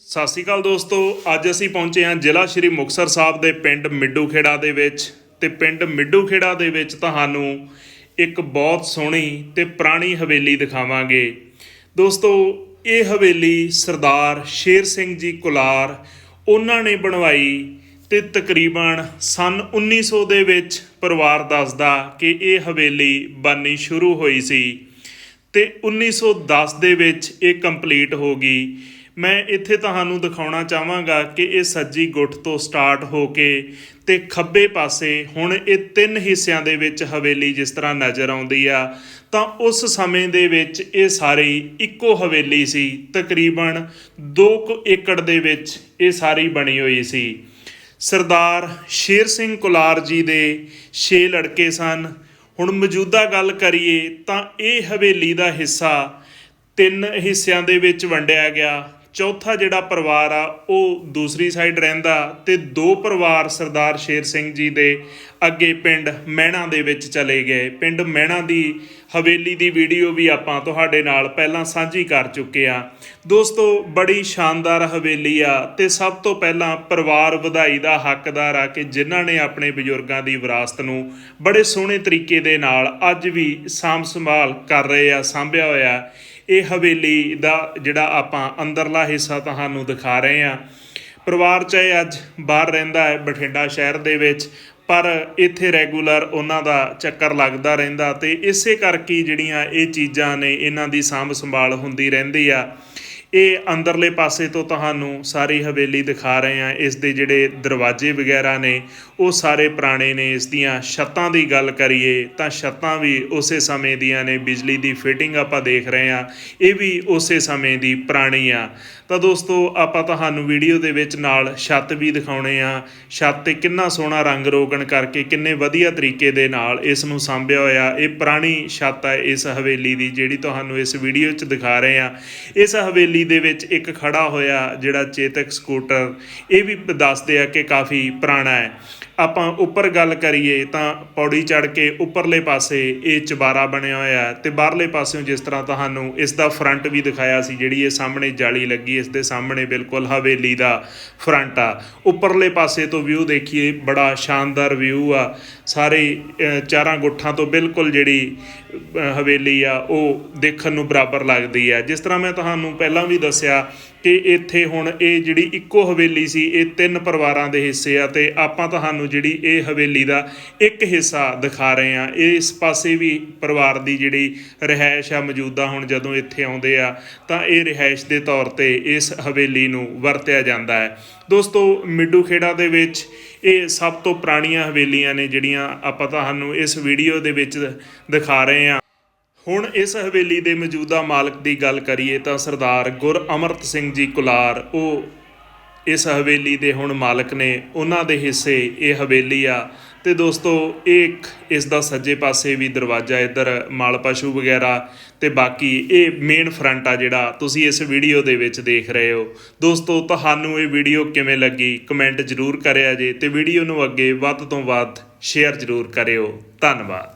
ਸਤਿ ਸ਼੍ਰੀ ਅਕਾਲ ਦੋਸਤੋ, ਅੱਜ ਅਸੀਂ ਪਹੁੰਚੇ ਹਾਂ ਜ਼ਿਲ੍ਹਾ ਸ਼੍ਰੀ ਮੁਕਤਸਰ ਸਾਹਿਬ ਦੇ ਪਿੰਡ ਮਿੱਡੂਖੇੜਾ ਦੇ ਵਿੱਚ ਤੇ ਪਿੰਡ ਮਿੱਡੂਖੇੜਾ ਦੇ ਵਿੱਚ ਤੁਹਾਨੂੰ ਇੱਕ ਬਹੁਤ ਸੋਹਣੀ ਤੇ ਪੁਰਾਣੀ ਹਵੇਲੀ ਦਿਖਾਵਾਂਗੇ। ਦੋਸਤੋ, ਇਹ ਹਵੇਲੀ ਸਰਦਾਰ ਸ਼ੇਰ ਸਿੰਘ ਜੀ ਕੁਲਾਰ ਉਹਨਾਂ ਨੇ ਬਣਵਾਈ ਤੇ ਤਕਰੀਬਨ ਸਨ 1900 ਦੇ ਵਿੱਚ ਪਰਿਵਾਰ ਦੱਸਦਾ ਕਿ ਇਹ ਹਵੇਲੀ ਬਣਨੀ ਸ਼ੁਰੂ ਹੋਈ ਸੀ ਤੇ 1910 ਦੇ ਵਿੱਚ ਇਹ ਕੰਪਲੀਟ ਹੋ ਗਈ। ਮੈਂ ਇੱਥੇ ਤੁਹਾਨੂੰ ਦਿਖਾਉਣਾ ਚਾਹਾਂਗਾ ਕਿ ਇਹ ਸੱਜੀ ਗੁੱਟ ਤੋਂ ਸਟਾਰਟ ਹੋ ਕੇ ਤੇ ਖੱਬੇ ਪਾਸੇ ਹੁਣ ਇਹ ਤਿੰਨ ਹਿੱਸਿਆਂ ਦੇ ਵਿੱਚ ਹਵੇਲੀ ਜਿਸ ਤਰ੍ਹਾਂ ਨਜ਼ਰ ਆਉਂਦੀ ਆ, ਤਾਂ ਉਸ ਸਮੇਂ ਦੇ ਵਿੱਚ ਇਹ ਸਾਰੀ ਇੱਕੋ ਹਵੇਲੀ ਸੀ। ਤਕਰੀਬਨ 2 ਏਕੜ ਦੇ ਵਿੱਚ ਇਹ ਸਾਰੀ ਬਣੀ ਹੋਈ ਸੀ। ਸਰਦਾਰ ਸ਼ੇਰ ਸਿੰਘ ਕੁਲਾਰ ਜੀ ਦੇ 6 ਲੜਕੇ ਸਨ। ਹੁਣ ਮੌਜੂਦਾ ਗੱਲ ਕਰੀਏ ਤਾਂ ਇਹ ਹਵੇਲੀ ਦਾ ਹਿੱਸਾ ਤਿੰਨ ਹਿੱਸਿਆਂ ਦੇ ਵਿੱਚ ਵੰਡਿਆ ਗਿਆ। ਚੌਥਾ ਜਿਹੜਾ ਪਰਿਵਾਰ ਆ, ਉਹ ਦੂਸਰੀ ਸਾਈਡ ਰਹਿੰਦਾ ਤੇ ਦੋ ਪਰਿਵਾਰ ਸਰਦਾਰ ਸ਼ੇਰ ਸਿੰਘ ਜੀ ਦੇ ਅੱਗੇ ਪਿੰਡ ਮਹਿਣਾ ਦੇ ਵਿੱਚ ਚਲੇ ਗਏ। ਪਿੰਡ ਮਹਿਣਾ ਦੀ ਹਵੇਲੀ ਦੀ ਵੀਡੀਓ ਵੀ ਆਪਾਂ ਤੁਹਾਡੇ ਨਾਲ ਪਹਿਲਾਂ ਸਾਂਝੀ ਕਰ ਚੁੱਕੇ ਆ ਦੋਸਤੋ, ਬੜੀ ਸ਼ਾਨਦਾਰ ਹਵੇਲੀ ਆ ਤੇ ਸਭ ਤੋਂ ਪਹਿਲਾਂ ਪਰਿਵਾਰ ਵਧਾਈ ਦਾ ਹੱਕਦਾਰ ਆ ਕਿ ਜਿਨ੍ਹਾਂ ਨੇ ਆਪਣੇ ਬਜ਼ੁਰਗਾਂ ਦੀ ਵਿਰਾਸਤ ਨੂੰ ਬੜੇ ਸੋਹਣੇ ਤਰੀਕੇ ਦੇ ਨਾਲ ਅੱਜ ਵੀ ਸਾਂਭ ਸੰਭਾਲ ਕਰ ਰਹੇ ਆ, ਸਾਂਭਿਆ ਹੋਇਆ। ਇਹ ਹਵੇਲੀ ਦਾ ਜਿਹੜਾ ਆਪਾਂ ਅੰਦਰਲਾ ਹਿੱਸਾ ਤੁਹਾਨੂੰ ਦਿਖਾ ਰਹੇ ਆ ਪਰਿਵਾਰ ਚਾਹੇ ਅੱਜ ਬਾਹਰ ਰਹਿੰਦਾ ਹੈ, ਬਠਿੰਡਾ ਸ਼ਹਿਰ ਦੇ ਵਿੱਚ, ਪਰ ਇੱਥੇ ਰੈਗੂਲਰ ਉਹਨਾਂ ਦਾ ਚੱਕਰ ਲੱਗਦਾ ਰਹਿੰਦਾ ਤੇ ਇਸੇ ਕਰਕੇ ਜਿਹੜੀਆਂ ਇਹ ਚੀਜ਼ਾਂ ਨੇ, ਇਹਨਾਂ ਦੀ ਸਾਂਭ ਸੰਭਾਲ ਹੁੰਦੀ ਰਹਿੰਦੀ ਆ। ਇਹ ਅੰਦਰਲੇ ਪਾਸੇ ਤੋਂ ਤੁਹਾਨੂੰ ਸਾਰੀ ਹਵੇਲੀ ਦਿਖਾ ਰਹੇ ਆ ਇਸ ਦੇ ਜਿਹੜੇ ਦਰਵਾਜ਼ੇ ਵਗੈਰਾ ਨੇ, ਉਹ ਸਾਰੇ ਪੁਰਾਣੇ ਨੇ। ਇਸ ਦੀਆਂ ਛੱਤਾਂ ਦੀ ਗੱਲ ਕਰੀਏ ਤਾਂ ਛੱਤਾਂ ਵੀ ਉਸੇ ਸਮੇਂ ਦੀਆਂ ਨੇ। ਬਿਜਲੀ ਦੀ ਫਿਟਿੰਗ ਆਪਾਂ ਦੇਖ ਰਹੇ ਆ ਇਹ ਵੀ ਉਸੇ ਸਮੇਂ ਦੀ ਪੁਰਾਣੀ ਆ। ਤਾਂ ਦੋਸਤੋ, ਆਪਾਂ ਤੁਹਾਨੂੰ ਵੀਡੀਓ ਦੇ ਵਿੱਚ ਨਾਲ ਛੱਤ ਵੀ ਦਿਖਾਉਣੇ ਆ ਛੱਤ ਤੇ ਕਿੰਨਾ ਸੋਹਣਾ ਰੰਗ ਰੋਗਣ ਕਰਕੇ ਕਿੰਨੇ ਵਧੀਆ ਤਰੀਕੇ ਦੇ ਨਾਲ ਇਸ ਨੂੰ ਸਾਂਭਿਆ ਹੋਇਆ। ਇਹ ਪੁਰਾਣੀ ਛੱਤ ਹੈ ਇਸ ਹਵੇਲੀ ਦੀ, ਜਿਹੜੀ ਤੁਹਾਨੂੰ ਇਸ ਵੀਡੀਓ 'ਚ ਦਿਖਾ ਰਹੇ ਆ ਇਸ ਹਵੇਲੀ ਦੇ ਵਿੱਚ ਇੱਕ ਖੜਾ ਹੋਇਆ ਜਿਹੜਾ ਚੇਤਕ ਸਕੂਟਰ, ਇਹ ਵੀ ਦੱਸਦੇ ਆ ਕਿ ਕਾਫੀ ਪੁਰਾਣਾ ਹੈ। ਆਪਾਂ ਉੱਪਰ ਗੱਲ ਕਰੀਏ ਤਾਂ ਪੌੜੀ ਚੜ ਕੇ ਉੱਪਰਲੇ ਪਾਸੇ ਇਹ ਚਬਾਰਾ ਬਣਿਆ ਹੋਇਆ ਹੈ ਤੇ ਬਾਹਰਲੇ ਪਾਸਿਓਂ ਜਿਸ ਤਰ੍ਹਾਂ ਤੁਹਾਨੂੰ ਇਸ ਦਾ ਫਰੰਟ ਵੀ ਦਿਖਾਇਆ ਸੀ, ਜਿਹੜੀ ਇਹ ਸਾਹਮਣੇ ਜਾਲੀ ਲੱਗੀ, ਇਸ ਦੇ ਸਾਹਮਣੇ ਬਿਲਕੁਲ ਹਵੇਲੀ ਦਾ ਫਰੰਟ ਆ। ਉੱਪਰਲੇ ਪਾਸੇ ਤੋਂ ਵਿਊ ਦੇਖੀਏ, ਬੜਾ ਸ਼ਾਨਦਾਰ ਵਿਊ ਆ। ਸਾਰੇ ਚਾਰਾਂ ਗੁੱਠਾਂ ਤੋਂ ਬਿਲਕੁਲ ਜਿਹੜੀ ਹਵੇਲੀ ਆ, ਉਹ ਦੇਖਣ ਨੂੰ ਬਰਾਬਰ ਲੱਗਦੀ ਆ। ਜਿਸ ਤਰ੍ਹਾਂ ਮੈਂ ਤੁਹਾਨੂੰ ਪਹਿਲਾਂ ਵੀ ਦੱਸਿਆ ਕਿ ਇੱਥੇ ਹੁਣ ਇਹ ਜਿਹੜੀ ਇੱਕੋ ਹਵੇਲੀ ਸੀ, ਇਹ ਤਿੰਨ ਪਰਿਵਾਰਾਂ ਦੇ ਹਿੱਸੇ ਆ ਤੇ ਆਪਾਂ ਤੁਹਾਨੂੰ ਜਿਹੜੀ ਇਹ ਹਵੇਲੀ ਦਾ ਇੱਕ ਹਿੱਸਾ ਦਿਖਾ ਰਹੇ ਆ ਇਸ ਪਾਸੇ ਵੀ ਪਰਿਵਾਰ ਦੀ ਜਿਹੜੀ ਰਿਹਾਇਸ਼ ਆ, ਮੌਜੂਦਾ ਹੁਣ ਜਦੋਂ ਇੱਥੇ ਆਉਂਦੇ ਆ, ਤਾਂ ਇਹ ਰਿਹਾਇਸ਼ ਦੇ ਤੌਰ ਤੇ ਇਸ ਹਵੇਲੀ ਨੂੰ ਵਰਤਿਆ ਜਾਂਦਾ ਹੈ। ਦੋਸਤੋ ਮਿੱਡੂ ਖੇੜਾ ਦੇ ਵਿੱਚ ਇਹ ਸਭ ਤੋਂ ਪੁਰਾਣੀਆਂ ਹਵੇਲੀਆਂ ਨੇ ਜਿਹੜੀਆਂ ਆਪਾਂ ਤੁਹਾਨੂੰ ਇਸ ਵੀਡੀਓ ਦੇ ਵਿੱਚ ਦਿਖਾ ਰਹੇ ਆ ਹੁਣ ਇਸ ਹਵੇਲੀ ਦੇ ਮੌਜੂਦਾ ਮਾਲਕ ਦੀ ਗੱਲ ਕਰੀਏ ਤਾਂ ਸਰਦਾਰ ਗੁਰ ਅਮਰਤ ਸਿੰਘ ਜੀ ਕੁਲਾਰ, ਉਹ ਇਸ ਹਵੇਲੀ ਦੇ ਹੁਣ ਮਾਲਕ ਨੇ, ਉਹਨਾਂ ਦੇ ਹਿੱਸੇ ਇਹ ਹਵੇਲੀ ਆ। ਤੇ ਦੋਸਤੋ, ਇਹ ਇੱਕ ਇਸ ਦਾ ਸੱਜੇ ਪਾਸੇ ਵੀ ਦਰਵਾਜ਼ਾ ਇੱਧਰ, ਮਾਲ ਪਸ਼ੂ ਵਗੈਰਾ ਤੇ ਬਾਕੀ ਇਹ ਮੇਨ ਫਰੰਟ ਆ ਜਿਹੜਾ ਤੁਸੀਂ ਇਸ ਵੀਡੀਓ ਦੇ ਵਿੱਚ ਦੇਖ ਰਹੇ ਹੋ। ਦੋਸਤੋ, ਤੁਹਾਨੂੰ ਇਹ ਵੀਡੀਓ ਕਿਵੇਂ ਲੱਗੀ? ਕਮੈਂਟ ਜ਼ਰੂਰ ਕਰਿਆ ਜੇ ਤੇ ਵੀਡੀਓ ਨੂੰ ਅੱਗੇ ਵੱਧ ਤੋਂ ਵੱਧ ਸ਼ੇਅਰ ਜ਼ਰੂਰ ਕਰਿਓ। ਧੰਨਵਾਦ।